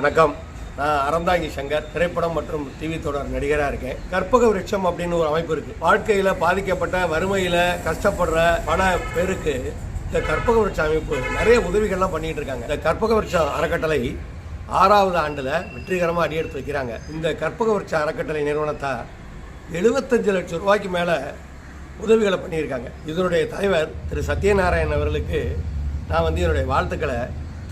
வணக்கம். நான் அறந்தாங்கி சங்கர் திரைப்படம் மற்றும் டிவி தொடர் நடிகராக இருக்கேன். கற்பக விருட்சம் அப்படின்னு ஒரு அமைப்பு இருக்கு. வாழ்க்கையில் பாதிக்கப்பட்ட வறுமையில் கஷ்டப்படுற பல பேருக்கு இந்த கற்பக விருட்ச அமைப்பு நிறைய உதவிகள்லாம் பண்ணிட்டு இருக்காங்க. இந்த கற்பக விருட்சம் அறக்கட்டளை ஆறாவது ஆண்டில் வெற்றிகரமாக அடியெடுத்து வைக்கிறாங்க. இந்த கற்பக விருட்ச அறக்கட்டளை நிறுவனத்தார் எழுபத்தஞ்சு லட்சம் ரூபாய்க்கு மேலே உதவிகளை பண்ணியிருக்காங்க. இதனுடைய தலைவர் திரு சத்யநாராயணன் அவர்களுக்கு நான் வந்து என்னுடைய வாழ்த்துக்களை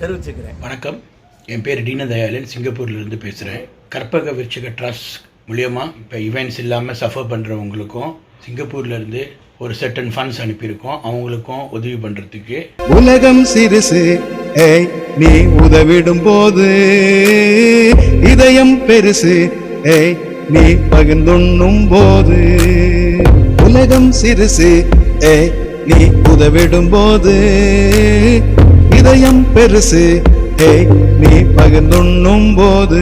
தெரிவிச்சுக்கிறேன். வணக்கம். என் பேர் தீனதயாளன் சிங்கப்பூர்லேருந்து பேசுகிறேன் கற்பக விருச்சிக ட்ரஸ்ட் மூலியமாக இப்போ ஈவெண்ட்ஸ் இல்லாமல் சஃபர் பண்ணுறவங்களுக்கும் சிங்கப்பூர்லேருந்து ஒரு செட்டன் ஃபண்ட்ஸ் அனுப்பியிருக்கோம். அவங்களுக்கும் உதவி பண்ணுறதுக்கு உலகம் சிறுசு ஏய் நீ உதவிடும் போது இதயம் பெருசு ஏய் நீ பகிர்ந்துண்ணும் போது உலகம் சிறுசு ஏய் நீ உதவிடும் போது இதயம் பெருசு வீட்டை நீ பகிர்ந்துண்ணும் போது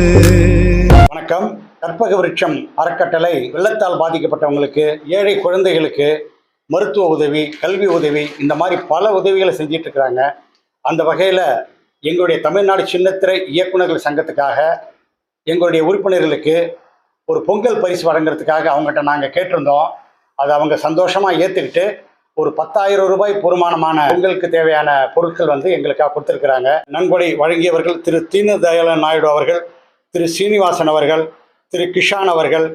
வணக்கம். கற்பக விருட்சம் அறக்கட்டளை வெள்ளத்தால் பாதிக்கப்பட்டவங்களுக்கு ஏழை குழந்தைகளுக்கு மருத்துவ உதவி கல்வி உதவி இந்த மாதிரி பல உதவிகளை செஞ்சிட்டு இருக்கிறாங்க அந்த வகையில் எங்களுடைய தமிழ்நாடு சின்னத்திரை இயக்குநர்கள் சங்கத்துக்காக எங்களுடைய உறுப்பினர்களுக்கு ஒரு பொங்கல் பரிசு வழங்குறதுக்காக அவங்ககிட்ட நாங்கள் கேட்டிருந்தோம். அதை அவங்க சந்தோஷமாக ஏற்றுக்கிட்டு ஒரு பத்தாயிரம் ரூபாய் பொறுமானமான பொங்கலுக்கு தேவையான பொருட்கள் வந்து எங்களுக்காக கொடுத்துருக்குறாங்க நன்கொடை வழங்கியவர்கள் திரு தீனதயாளன் நாயுடு அவர்கள் திரு சீனிவாசன் அவர்கள் திரு கிஷான் அவர்கள்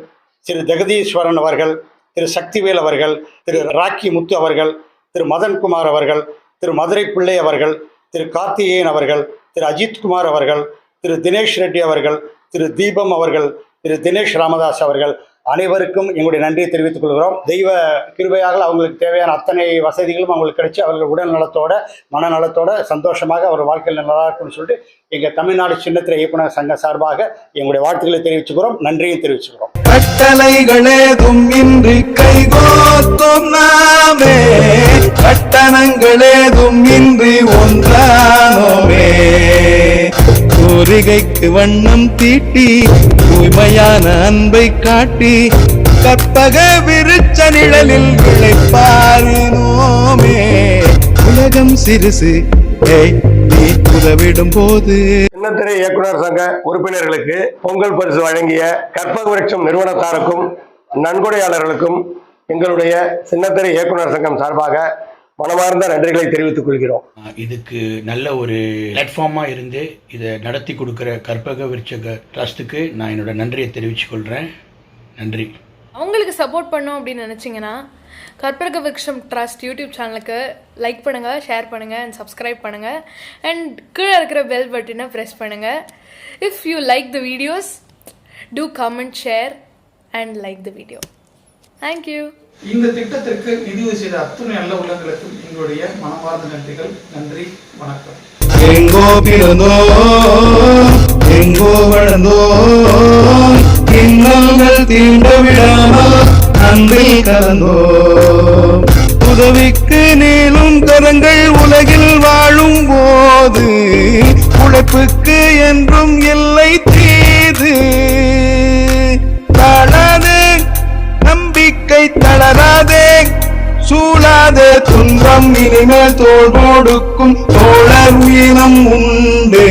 திரு ஜெகதீஸ்வரன் அவர்கள் திரு சக்திவேல் அவர்கள் திரு ராக்கி முத்து அவர்கள் திரு மதன்குமார் அவர்கள் திரு மதுரை பிள்ளை அவர்கள் திரு கார்த்திகேயன் அவர்கள் திரு அஜித்குமார் அவர்கள் திரு தினேஷ் ரெட்டி அவர்கள் திரு தீபம் அவர்கள் திரு தினேஷ் ராமதாஸ் அவர்கள் அனைவருக்கும் எங்களுடைய நன்றியை தெரிவித்துக் கொள்கிறோம். தெய்வ கிருபையாக அவங்களுக்கு தேவையான அத்தனை வசதிகளும் அவங்களுக்கு கிடைச்சி அவர்கள் உடல் நலத்தோட மனநலத்தோட சந்தோஷமாக அவர் வாழ்க்கையில் நல்லா இருக்கும்னு சொல்லிட்டு எங்கள் தமிழ்நாடு சின்னத்திர இயக்குனர் சங்க சார்பாக எங்களுடைய வாழ்த்துக்களை தெரிவிச்சுக்கிறோம் நன்றியும் தெரிவிச்சுக்கிறோம் கட்டளைகளேதும் இன்றி கைகோத்தும் நாமே. கட்டணங்களேதும் இன்றி கோரிகைக்கு வண்ணம் தீட்டி தூய்மையான அன்பை காட்டி கற்பக விருச்ச நிழலில் விளைப்பாரினோமே. உலகம் சிறுசு உதவிடும் போது. சின்னத்திரை இயக்குனர் சங்க உறுப்பினர்களுக்கு பொங்கல் பரிசு வழங்கிய கற்பக விருட்சம் நிறுவனத்தாருக்கும் நன்கொடையாளர்களுக்கும் எங்களுடைய சின்னத்திரை இயக்குனர் சங்கம் சார்பாக மனமார்ந்த நன்றிகளை தெரிவித்துக் கொள்கிறோம். இதுக்கு நல்ல ஒரு பிளாட்ஃபார்மாக இருந்து இதை நடத்தி கொடுக்குற கற்பக விருச்சக ட்ரஸ்ட்டுக்கு நான் என்னோட நன்றியை தெரிவித்துக் கொள்கிறேன் நன்றி. அவங்களுக்கு சப்போர்ட் பண்ணோம் அப்படின்னு நினச்சிங்கன்னா கற்பக விருட்சம் ட்ரஸ்ட் யூடியூப் சேனலுக்கு லைக் பண்ணுங்கள் ஷேர் பண்ணுங்கள் அண்ட் சப்ஸ்கிரைப் பண்ணுங்கள் அண்ட் கீழே இருக்கிற பெல் பட்டனை ப்ரெஸ் பண்ணுங்கள் if you like the videos to comment share and like the video thank you இந்த திட்டத்திற்கு நிதியுதவி செய்த அத்துணை நல்ல உள்ளங்களுக்கும் எங்களுடைய மனமார்ந்த நன்றிகள். நன்றி வணக்கம். எங்கோ பிறந்தோம் எங்கோ வளர்ந்தோம் இன்னல்கள் தீண்ட விடாமல் அன்பில் கலந்தோம் உதவிக்கு நீளும் கரங்கள் உலகில் வாழும் போது உழைப்புக்கு என்றும் எல்லை தீது. நம்பிக்கை தளராதே. சூழாதே துன்பம் இனிமேல் தோல் கொடுக்கும் தோழர் உயிரம் உண்டு.